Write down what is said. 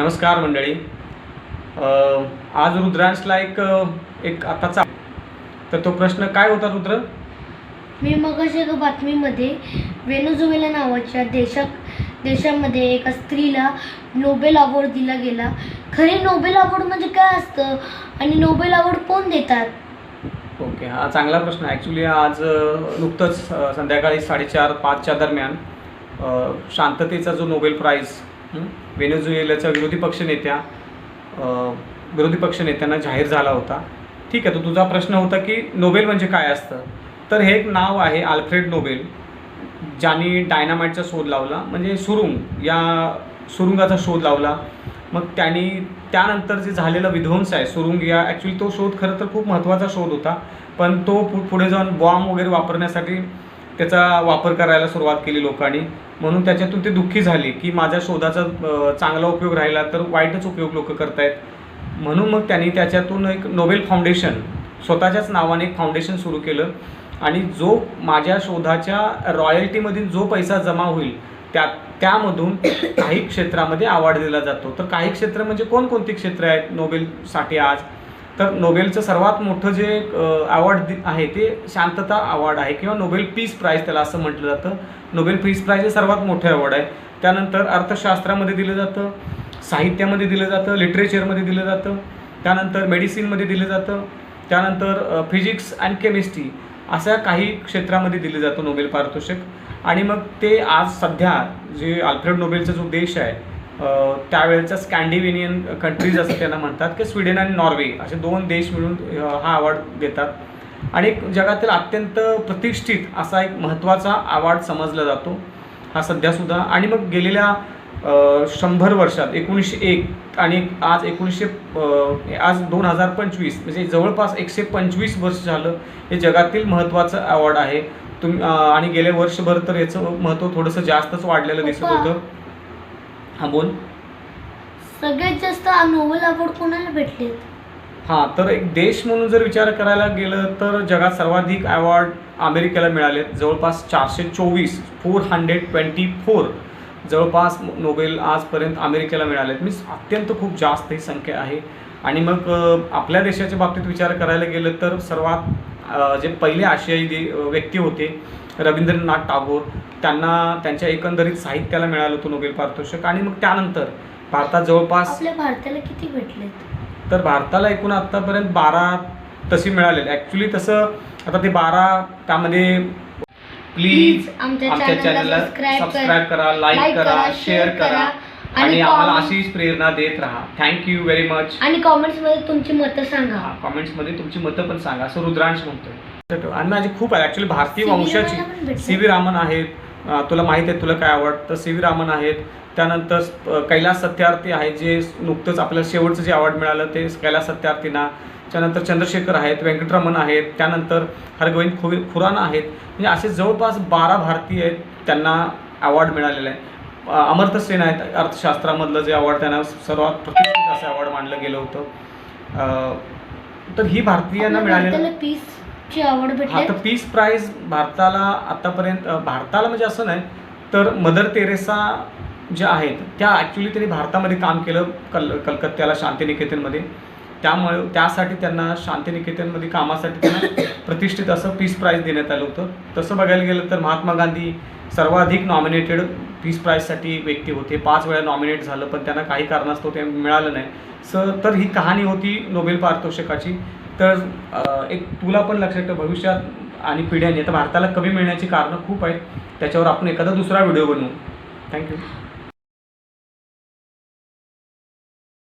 नमस्कार मंडळी. आज रुद्रांशला एक एक आताचा तर तो प्रश्न काय होता रुद्र? मी मगाशी एका बातमीमध्ये. वेनेझुएला नावाच्या देशा देशामध्ये एका स्त्रीला नोबेल अवॉर्ड दिला गेला. खरे नोबेल अवॉर्ड म्हणजे काय असतं? आणि नोबेल अवॉर्ड कोण देतात? ओके हा चांगला प्रश्न ॲक्च्युली आज नुकतंच संध्याकाळी साडेचार पाचच्या दरम्यान शांततेचा जो नोबेल प्राईज व्हेनेझुएलाच्या विरोधी पक्षनेत्या विरोधी पक्षनेत्यांना जाहीर झाला होता. ठीक आहे तो तुझा प्रश्न होता की नोबेल म्हणजे काय असतं? तर हे एक नाव आहे आल्फ्रेड नोबेल ज्यांनी डायनामाइटचा शोध लावला म्हणजे सुरुंग या सुरुंगाचा शोध लावला. मग त्यांनी त्यानंतर जे झालेला विध्वंस आहे सुरुंग या ॲक्च्युली तो शोध खरं तर खूप महत्त्वाचा शोध होता. पण तो पु पुढे जाऊन बॉम्ब वगैरे वापरण्यासाठी त्याचा वापर करायला सुरुवात केली लोकांनी. म्हणून त्याच्यातून ते दुःखी झाली की माझ्या शोधाचा चांगला उपयोग राहिला तर वाईटच उपयोग लोक करतायत. म्हणून मग त्यांनी त्याच्यातून एक नोबेल फाउंडेशन स्वतःच्याच नावाने एक फाउंडेशन सुरू केलं. आणि जो माझ्या शोधाच्या रॉयल्टीमधील जो पैसा जमा होईल त्या त्यामधून काही क्षेत्रामध्ये अवॉर्ड दिला जातो. तर काही क्षेत्र म्हणजे कोणकोणती क्षेत्र आहेत नोबेलसाठी आज? तर नोबेलचं सर्वात मोठं जे अवॉर्ड आहे ते शांतता अवॉर्ड आहे किंवा नोबेल पीस प्राईज त्याला असं म्हटलं जातं. नोबेल पीस प्राईज हे सर्वात मोठे अवॉर्ड आहे. त्यानंतर अर्थशास्त्रामध्ये दिलं जातं साहित्यामध्ये दिलं जातं लिटरेचरमध्ये दिलं जातं त्यानंतर मेडिसिनमध्ये दिलं जातं त्यानंतर फिजिक्स अँड केमिस्ट्री अशा काही क्षेत्रामध्ये दिलं जातं नोबेल पारितोषिक. आणि मग ते आज सध्या जे अल्फ्रेड नोबेलचा जो देश आहे त्यावेळेच्या स्कॅन्डिव्हिनियन कंट्रीज असं त्यांना म्हणतात की स्वीडन आणि नॉर्वे असे दोन देश मिळून हा अवॉर्ड देतात. आणि एक जगातील अत्यंत प्रतिष्ठित असा एक महत्त्वाचा अवॉर्ड समजला जातो हा सध्यासुद्धा आणि मग गेलेल्या शंभर वर्षात एकोणीसशे एक आणि आज एकोणीसशे आज दोन हजार पंचवीस म्हणजे जवळपास एकशे पंचवीस वर्ष झालं हे जगातील महत्त्वाचं अवॉर्ड आहे. तुम आणि गेले वर्षभर तर याचं महत्त्व थोडंसं जास्तच वाढलेलं दिसत. होतं. हां बोल. सगळ्यात जास्त नोबेल अवॉर्ड कोणाला भेटलेत? हां तर एक देश म्हणून जर विचार करायला गेलं तर जगात सर्वाधिक अवॉर्ड अमेरिकेला मिळालेत. जवळपास चारशे चोवीस फोर हंड्रेड ट्वेंटी फोर जवळपास नोबेल आजपर्यंत अमेरिकेला मिळालेत. मीन्स अत्यंत खूप जास्त ही संख्या आहे. आणि मग आपल्या देशाच्या बाबतीत विचार करायला गेलं तर सर्वात जे पहिले आशियाई व्यक्ती होते रवींद्रनाथ टागोर त्यांना त्यांच्या एकंदरीत साहित्याला मिळालं होतं नोबेल पारितोषिक. आणि मग त्यानंतर भारतात जवळपास आपल्या भारताला किती भेटलेत? तर भारताला एकूण आत्तापर्यंत बारा तशी मिळालेली. ॲक्च्युली तसं आता ते बारा त्यामध्ये प्लीज आमच्या चॅनलला सबस्क्राईब करा लाईक करा शेअर करा. आणि आम्हाला अशीच प्रेरणा देत राहा. थँक्यू व्हेरी मच आणि कॉमेंट्समध्ये तुमची मतं सांगा. कॉमेंट्समध्ये तुमची मतं पण सांगा. असं रुद्रांश म्हणतोय. आणि माझी खूप आहे. ॲक्च्युली भारतीय CV वंशाची भेटले. सी व्ही रामन आहेत. अं, तुला माहीत आहे तुला काय आवडतं? सी व्ही रामन आहेत. त्यानंतर अं, कैलास सत्यार्थी आहेत जे नुकतंच आपल्याला शेवटचं जे अवॉर्ड मिळालं ते कैलास सत्यार्थींना. त्यानंतर चंद्रशेखर आहेत व्यंकटरमण आहेत. त्यानंतर हरगोविंद खु खुराना आहेत. म्हणजे असे जवळपास बारा भारतीय आहेत त्यांना अवॉर्ड मिळालेला आहे. अं, अमर्त्य सेन आहेत अर्थशास्त्रामधलं जे अवॉर्ड त्यांना सर्वात प्रतिष्ठित असं अवॉर्ड मानलं गेलं होतं. तर ही भारतीयांना मिळालेलं भारताला पीस ची आवड हा भेटले तर पीस प्राईज भारताला आतापर्यंत भारताला म्हणजे असं नाही तर मदर तेरेसा ज्या आहेत त्या ॲक्च्युली त्यांनी भारतामध्ये काम केलं कल कलकत्त्याला शांतिनिकेतनमध्ये. त्यामुळे त्यासाठी त्यांना शांतिनिकेतनमध्ये कामासाठी त्यांना प्रतिष्ठित असं पीस प्राईज देण्यात आलं होतं. तसं बघायला गेलं तर महात्मा गांधी सर्वाधिक नॉमिनेटेड पीस प्राईजसाठी व्यक्ती होते. पाच वेळा नॉमिनेट झालं पण त्यांना काही कारणास्तव ते मिळालं नाही. स तर ही कहाणी होती नोबेल पारितोषिकाची. तर एक तुला पण लक्षात ठेव भविष्यात आणि पिढ्यांनी आता भारताला कमी मिळण्याची कारणं खूप आहेत. त्याच्यावर आपण एखादा दुसरा व्हिडिओ बनवू. थँक्यू